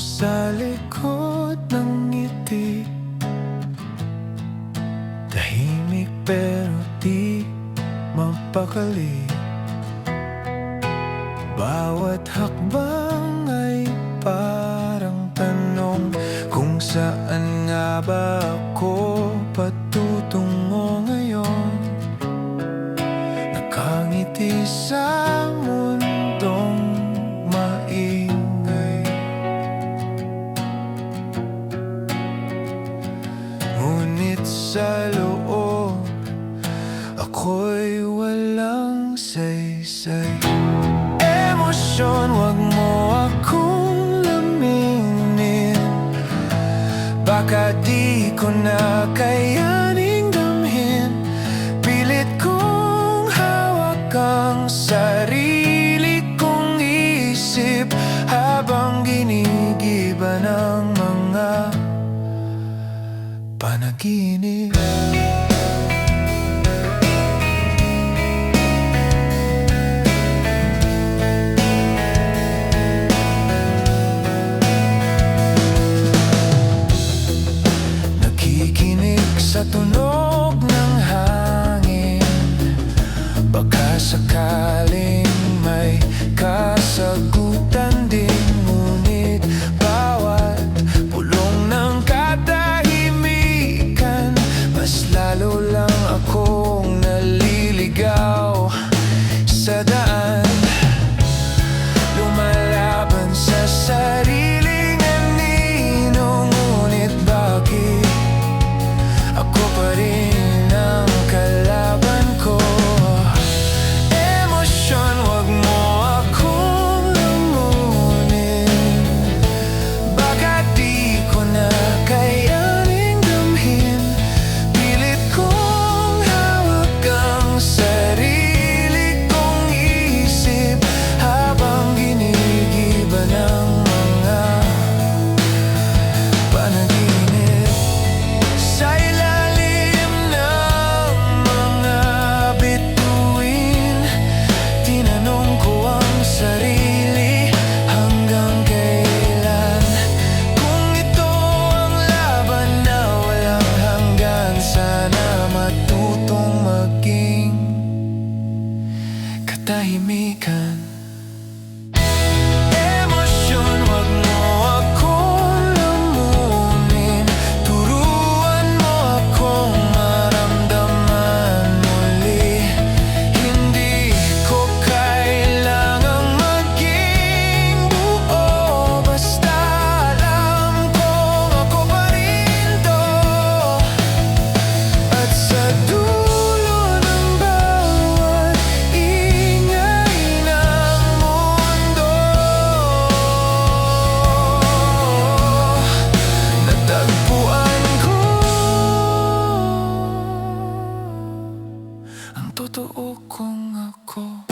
sa likod ng ngiti. Tahimik pero di mapakali. Bawat hakbang ay parang tanong Kung saan nga ba ako patutungo ngayon. Nakangiti sa sa loob. Ako'y walang saysay. Emosyon, wag mo akong laminin. Baka di ko na kayaning damhin. Pilit kong hawak ang sarili kong isip Habang ginigiba ng panaginip. Nakikinig sa tunog katahimikan Emosyon, totoo kong ako